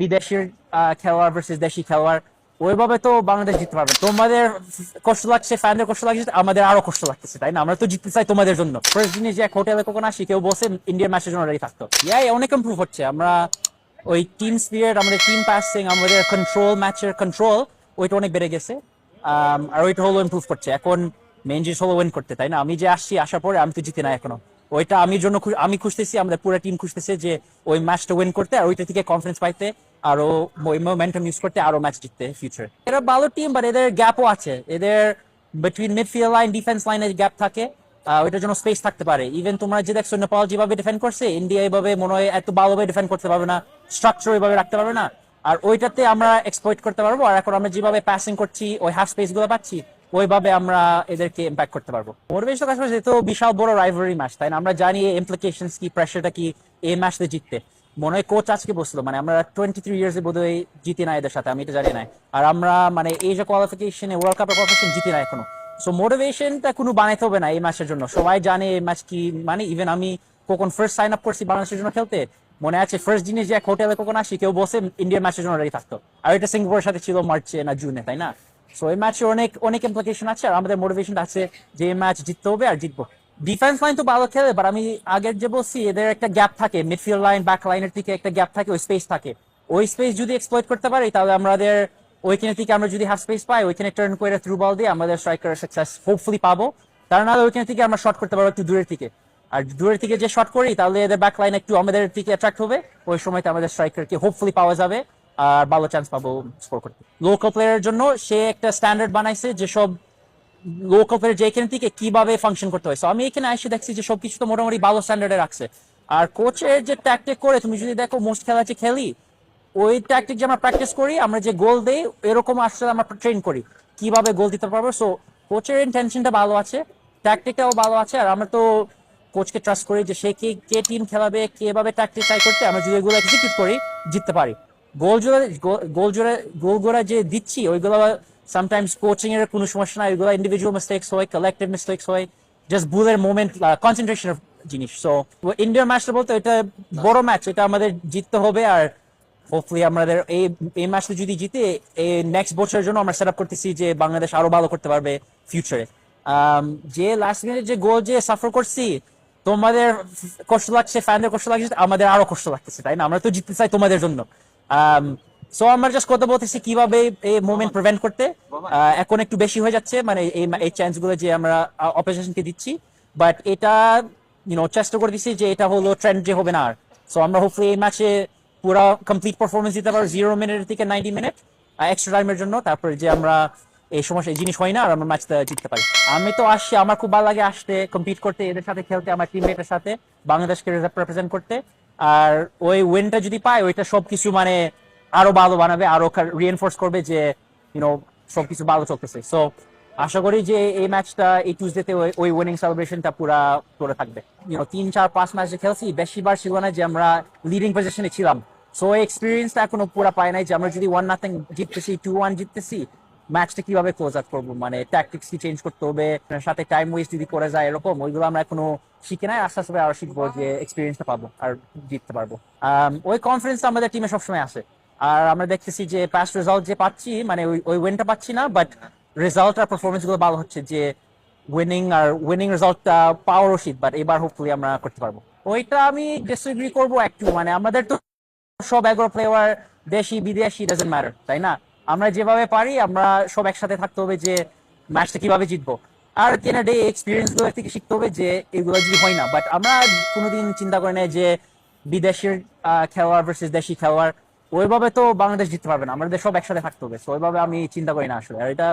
বিদেশের খেলোয়াড় ভার্সেস দেশি খেলোয়াড়, ওইভাবে তো বাংলাদেশ জিততে পারবে তোমাদের কষ্ট লাগছে ফ্যানদের কষ্ট লাগছে, আমাদের আরও কষ্ট লাগতেছে, তাই না? আমরা তো জিততে চাই তোমাদের জন্য। ফার্স্ট দিনে যে, এক হোটেলে কখন আসি কেউ বসে ইন্ডিয়ান ম্যাচের জন্য রেডি থাকতো ইয়াই অনেক ইম্প্রুভ হচ্ছে। আমরা ওই টিম স্পিরিট আমাদের টিম পাসিং আমাদের কন্ট্রোল ম্যাচের কন্ট্রোল ওইটা অনেক বেড়ে গেছে। আর ওইটা হলো ইমপ্রুভ করছে। এখন মেন জিনিস হলো উইন করতে, তাই না? আমি যে আসছি, আসার পরে আমি তো জিতি না এখনও। ওইটা আমি জন্য আমি খুঁজতেছি, আমাদের পুরো টিম খুঁজতেছে যে ওই ম্যাচটা উইন করতে আর ওইটা থেকে কনফিডেন্স পাইতে আরও মোমেন্টাম ইউজ করতে আরও ম্যাচ জিততে ফিউচার এরা ভালো টিম বাট এদের গ্যাপও আছে। এদের বিটুইন মিডফিল্ড লাইন ডিফেন্স লাইনের গ্যাপ থাকে। ওইটার জন্য স্পেস থাকতে পারে। ইভেন তোমরা যে দেখছ নেপাল যেভাবে ডিফেন্ড করছে ইন্ডিয়া এভাবে মনে হয় এত ভালোভাবে ডিফেন্ড করতে পারবে না স্ট্রাকচার ওইভাবে রাখতে পারবে না। আর ওইটাতে আমরা এক্সপ্লয়েট করতে পারব। আর এখন আমরা যেভাবে পাসিং করছি, ওই হাফ স্পেসগুলো পাচ্ছি ওইভাবে আমরা এদেরকে ইম্প্যাক্ট করতে পারব। মোটিভেশন কাজ করছে তো বিশাল বড় রাইভারি ম্যাচ তাই না? আমরা জানি ইমপ্লিকেশন কি প্রেশারটা কি এই ম্যাচতে জিততে। মনে হয় কোচ আজকে বসল মানে আমরা টোয়েন্টি থ্রি ইয়ার্স বোধ হয় জিতি না এদের সাথে, আমি এটা জানি না আর আমরা মানে এই যে কোয়ালিফিকেশনে ওয়ার্ল্ড কাপের কোয়ালিফিকেশন জিতি না এখনও। সো মোটিভেশনটা কোনো বানাইতে হবে না এই ম্যাচের জন্য। সবাই জানে এই ম্যাচ কি মানে ইভেন আমি কখন ফার্স্ট সাইন আপ করছি বাংলাদেশের জন্য খেলতে, মনে আছে ফার্স্ট দিনে যে এক হোটেলে কখন আসি, কেউ বসে ইন্ডিয়ান ম্যাচের জন্য রেডি থাকতো। আর এটা সিঙ্গাপুরের সাথে ছিল মার্চে না জুনে তাই না? সো এই ম্যাচে অনেক অনেক ইমপ্লিকেশন আছে আর আমাদের মোটিভেশন আছে যে এই ম্যাচ জিততে হবে আর জিতবো। ডিফেন্স লাইন তো ভালো খেলে বাট আমি আগের যে বলছি, এদের একটা গ্যাপ থাকে। মিডফিল্ড লাইন ব্যাক লাইনের দিকে একটা গ্যাপ থাকে, ওই স্পেস থাকে। ওই স্পেস যদি এক্সপ্লয়েট করতে পারি, তাহলে আমাদের ওইখানে থেকে আমরা যদি হাফ স্পেস পাই ওইখানে টার্ন করে থ্রু বল দিয়ে আমাদের স্ট্রাইকার সাকসেস হোপফুলি পাবো। তার নাহলে ওইখানে থেকে আমরা শট করতে পারব একটু দূরের থেকে আর দূরের থেকে যে শট করি, তাহলে এদের ব্যাক লাইন একটু আমাদের দিকে অ্যাট্রাক্ট হবে। ওই সময়তে আমাদের স্ট্রাইকারকে হোপফুলি পাওয়া যাবে। আর ভালো চান্স পাবো স্কোর করতে। লোকাল প্লেয়ারের জন্য সে একটা স্ট্যান্ডার্ড বানাইছে যেসব লোকাল প্লেয়ার যে যেখান থেকে কীভাবে ফাংশন করতে হয়। আমি এখানে এসে দেখছি যে সবকিছু তো মোটামুটি ভালো স্ট্যান্ডার্ডে রাখছে। আর কোচের যে ট্যাকটিক করে, তুমি যদি দেখো মোস্ট খেলা যে খেলি, ওই ট্যাকটিক যে আমরা প্র্যাকটিস করি, আমরা যে গোল দেই, এরকম আসলে আমরা ট্রেন করি কীভাবে গোল দিতে পারব। সো কোচের ইন্টেনশনটা ভালো আছে ট্যাকটিকটাও ভালো আছে, আর আমরা তো কোচকে ট্রাস্ট করি যে সে কে কে টিম খেলাবে, কীভাবে ট্যাকটিক ট্রাই করতে, আমরা যদি এগুলো এক্সিকিউট করি, জিততে পারি। গোল জোড়া গোল জোড়া যে দিচ্ছি, ওইগুলো সামটাইমস কোচিং এর কোনো সমস্যা ওইগুলো ইন্ডিভিজুয়াল মিস্টেক্স হয় কালেক্টিভ মিস্টেক্স হয় জাস্ট বুলের মোমেন্ট কনসেন্ট্রেশন জিনিস। সো ইন্ডিয়ার ম্যাচটা বলতে এটা বড় ম্যাচ এটা আমাদের জিততে হবে, আর হোপফুলি আমাদের এই এই ম্যাচটা যদি জিতে, এই নেক্সট বছরের জন্য আমরা সেট আপ করতেছি যে বাংলাদেশ আরও ভালো করতে পারবে ফিউচারে যে লাস্ট মিনিটে যে গোল যে সাফার করছি, তোমাদের কষ্ট লাগছে ফ্যানদের কষ্ট লাগছে, আমাদের আরও কষ্ট লাগতেছে, তাই না? আমরা তো জিততে চাই তোমাদের জন্য। সো আমরা জাস্ট কথা বলতেছি কীভাবে এই মোমেন্ট প্রিভেন্ট করতে। এখন একটু বেশি হয়ে যাচ্ছে মানে এই এই চান্সগুলো যে আমরা অপোজিশনকে দিচ্ছি। বাট এটা ইউনো চেষ্টা করে দিচ্ছি যে এটা হলো ট্রেন্ড যে হবে না আর। সো আমরা হোপফুলি এই ম্যাচে পুরো কমপ্লিট পারফরমেন্স দিতে পারব জিরো মিনিট থেকে নাইনটি মিনিট এক্সট্রা টাইমের জন্য। তারপরে যে আমরা এই সমস্যা এই জিনিস হয় না, আর আমরা ম্যাচটা জিততে পারি। আমি তো আসছি, আমার খুব ভালো লাগে আসতে কম্পিট করতে, এদের সাথে খেলতে, আমার টিমমেটের সাথে, বাংলাদেশকে রিপ্রেজেন্ট করতে। আর ওই উইনটা যদি পাই ওইটা সবকিছু মানে আরও ভালো বানাবে, আরও রিএনফোর্স করবে যে ইউনো সবকিছু ভালো চলতেছে। সো আশা করি যে এই ম্যাচটা এই টুইসডেতে ওই উইনিং সেলিব্রেশনটা পুরা করে থাকবে। ইউনো তিন, চার, পাঁচ ম্যাচ যে খেলছি বেশিবার ছিল না যে আমরা লিডিং পজিশনে ছিলাম। সো এক্সপিরিয়েন্সটা এখনও পুরা পায় নাই যে আমরা যদি ওয়ান নাথিং জিততেছি টু ওয়ান জিততেছি ম্যাচটা কীভাবে ক্লোজ আউট করব? মানে ট্যাকটিক্স কি চেঞ্জ করতে হবে? সাথে টাইম ওয়েস্ট যদি করে যায় এরকম, ওইগুলো আমরা এখনও শিখে নাই। আস্তে আস্তে আরও শিখব যে এক্সপিরিয়েন্সটা পাবো আর জিততে পারব। ওই কনফিডেন্স আমাদের টিমে সবসময় আসে। আর আমরা দেখতেছি যে পাস্ট রেজাল্ট যে পাচ্ছি মানে ওই উইনটা পাচ্ছি না বাট রেজাল্ট আর পারফরমেন্সগুলো ভালো হচ্ছে যে উইনিং আর উইনিং রেজাল্টটা পাওয়ার উচিত বাট এবার হোপফুলি আমরা করতে পারব। ওইটা আমি ডিসএগ্রি করব একটু মানে আমাদের তো সব এগারো প্লেয়ার দেশি, বিদেশি ডাজেন্ট ম্যাটার তাই না? আমরা যেভাবে পারি, আমরা সব একসাথে থাকতে হবে যে ম্যাচটা কীভাবে জিতবো। আর কেনা ডে এক্সপিরিয়েন্সগুলো থেকে শিখতে হবে যে এগুলো যদি হয় না। বাট আমরা কোনোদিন চিন্তা করি না যে বিদেশের খেলোয়াড় ভার্সেস দেশি খেলোয়াড়। ওইভাবে তো বাংলাদেশ জিততে পারবে না। আমাদের সব একসাথে থাকতে হবে। তো ওইভাবে আমি চিন্তা করি না আসলে। আর এটা